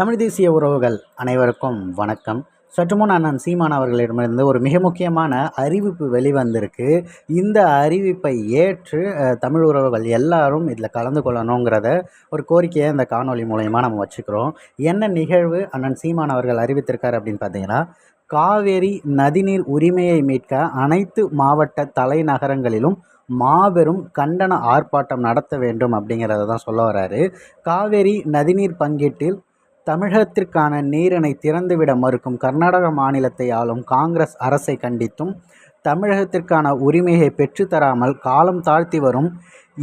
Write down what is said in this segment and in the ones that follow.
தமிழ் தேசிய உறவுகள் அனைவருக்கும் வணக்கம். சற்றுமுன் அண்ணன் சீமான் அவர்களிடமிருந்து ஒரு மிக முக்கியமான அறிவிப்பு வெளிவந்திருக்கு. இந்த அறிவிப்பை ஏற்று தமிழ் உறவுகள் எல்லாரும் இதில் கலந்து கொள்ளணுங்கிறத ஒரு கோரிக்கையை இந்த காணொளி மூலயமா நம்ம வச்சுக்கிறோம். என்ன நிகழ்வு அண்ணன் சீமான் அவர்கள் அறிவித்திருக்கார் அப்படின்னு பார்த்தீங்கன்னா காவேரி நதிநீர் உரிமையை மீட்க அனைத்து மாவட்ட தலைநகரங்களிலும் மாபெரும் கண்டன ஆர்ப்பாட்டம் நடத்த வேண்டும் அப்படிங்கிறத தான் சொல்ல வராரு. காவேரி நதிநீர் பங்கீட்டில் தமிழகத்திற்கான நீரினை திறந்துவிட மறுக்கும் கர்நாடக மாநிலத்தை ஆளும் காங்கிரஸ் அரசை கண்டித்தும் தமிழகத்திற்கான உரிமையை பெற்றுத்தராமல் காலம் தாழ்த்தி வரும்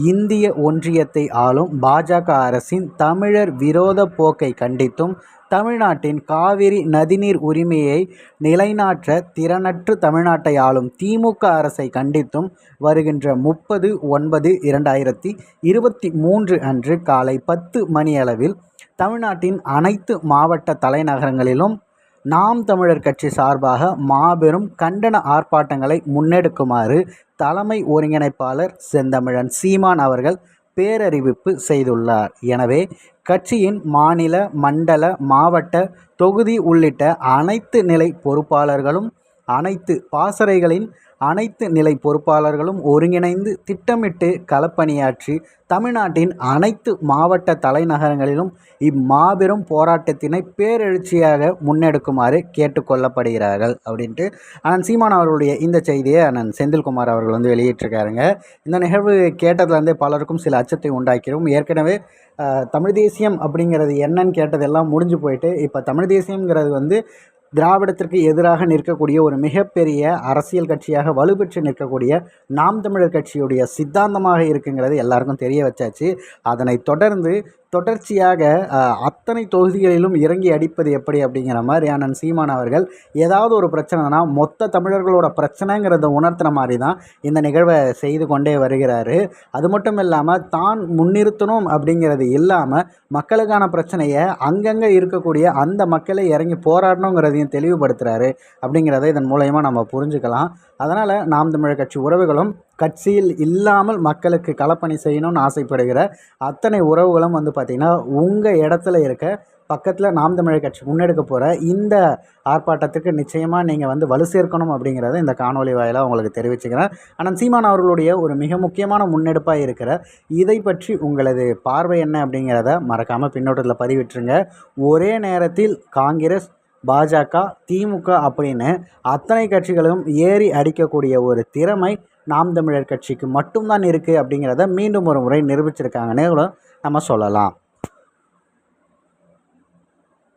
இந்திய ஒன்றியத்தை ஆளும் பாஜக அரசின் தமிழர் விரோத போக்கை கண்டித்தும் தமிழ்நாட்டின் காவிரி நதிநீர் உரிமையை நிலைநாற்ற திறனற்று தமிழ்நாட்டை ஆளும் திமுக அரசை கண்டித்தும் வருகின்ற முப்பது ஒன்பது இரண்டாயிரத்தி இருபத்தி மூன்று அன்று காலை பத்து மணியளவில் தமிழ்நாட்டின் அனைத்து மாவட்ட தலைநகரங்களிலும் நாம் தமிழர் கட்சி சார்பாக மாபெரும் கண்டன ஆர்ப்பாட்டங்களை முன்னெடுக்குமாறு தலைமை ஒருங்கிணைப்பாளர் செந்தமிழன் சீமான் அவர்கள் பேரறிவிப்பு செய்துள்ளார். எனவே கட்சியின் மாநில மண்டல மாவட்ட தொகுதி உள்ளிட்ட அனைத்து நிலை பொறுப்பாளர்களும் அனைத்து பாசறைகளின் அனைத்து நிலை பொறுப்பாளர்களும் ஒருங்கிணைந்து திட்டமிட்டு களப்பணியாற்றி தமிழ்நாட்டின் அனைத்து மாவட்ட தலைநகரங்களிலும் இம்மாபெரும் போராட்டத்தினை பேரெழுச்சியாக முன்னெடுக்குமாறு கேட்டுக்கொள்ளப்படுகிறார்கள் அப்படின்ட்டு அண்ணன் சீமான் அவர்களுடைய இந்த செய்தியை அண்ணன் செந்தில்குமார் அவர்கள் வந்து வெளியிட்டிருக்காருங்க. இந்த நிகழ்வு கேட்டதுலேருந்தே பலருக்கும் சில அச்சத்தை உண்டாக்கிறோம் ஏற்கனவே தமிழ் தேசியம் அப்படிங்கிறது என்னன்னு கேட்டதெல்லாம் முடிஞ்சு போயிட்டு இப்போ தமிழ் தேசியங்கிறது வந்து திராவிடத்திற்கு எதிராக நிற்கக்கூடிய ஒரு மிகப்பெரிய அரசியல் கட்சியாக வலுப்பெற்று நிற்கக்கூடிய நாம் தமிழர் கட்சியுடைய சித்தாந்தமாக இருக்குங்கிறது எல்லாருக்கும் தெரிய வச்சாச்சு. அதனை தொடர்ந்து தொடர்ச்சியாக அத்தனை தொகுதிகளிலும் இறங்கி அடிப்பது எப்படி அப்படிங்கிற மாதிரி அண்ணன் சீமான் அவர்கள் ஏதாவது ஒரு பிரச்சனைனா மொத்த தமிழர்களோட பிரச்சனைங்கிறத உணர்த்துற மாதிரி தான் இந்த நிகழ்வை செய்து கொண்டே வருகிறாரு. அது மட்டும் இல்லாமல் தான் முன்னிறுத்தணும் அப்படிங்கிறது இல்லாமல் மக்களுக்கான பிரச்சனையை அங்கங்கே இருக்கக்கூடிய அந்த மக்களை இறங்கி போராடணுங்கிறதையும் தெளிவுபடுத்துகிறாரு அப்படிங்கிறத இதன் மூலயமா நம்ம புரிஞ்சுக்கலாம். அதனால் நாம் தமிழர் கட்சி உறவுகளும் கட்சியில் இல்லாமல் மக்களுக்கு களப்பணி செய்யணும்னு ஆசைப்படுகிற அத்தனை உறவுகளும் வந்து பார்த்திங்கன்னா உங்கள் இடத்துல இருக்க பக்கத்தில் நாம் தமிழர் கட்சி முன்னெடுக்க போகிற இந்த ஆர்ப்பாட்டத்துக்கு நிச்சயமாக நீங்கள் வந்து வலு சேர்க்கணும் அப்படிங்கிறத இந்த காணொலி வாயிலாக உங்களுக்கு தெரிவிச்சுக்கிறேன். ஆனால் சீமான் அவர்களுடைய ஒரு மிக முக்கியமான முன்னெடுப்பாக இருக்கிற இதை பற்றி உங்களது பார்வை என்ன அப்படிங்கிறத மறக்காமல் பின்னோட்டத்தில் பதிவிட்டுருங்க. ஒரே நேரத்தில் காங்கிரஸ் பாஜக திமுக அப்படின்னு அத்தனை கட்சிகளும் ஏறி அடிக்கக்கூடிய ஒரு திறமை நாம் தமிழர் கட்சிக்கு மட்டும்தான் இருக்குது அப்படிங்கிறத மீண்டும் ஒரு முறை நிரூபிச்சிருக்காங்கன்னே கூட நம்ம சொல்லலாம்.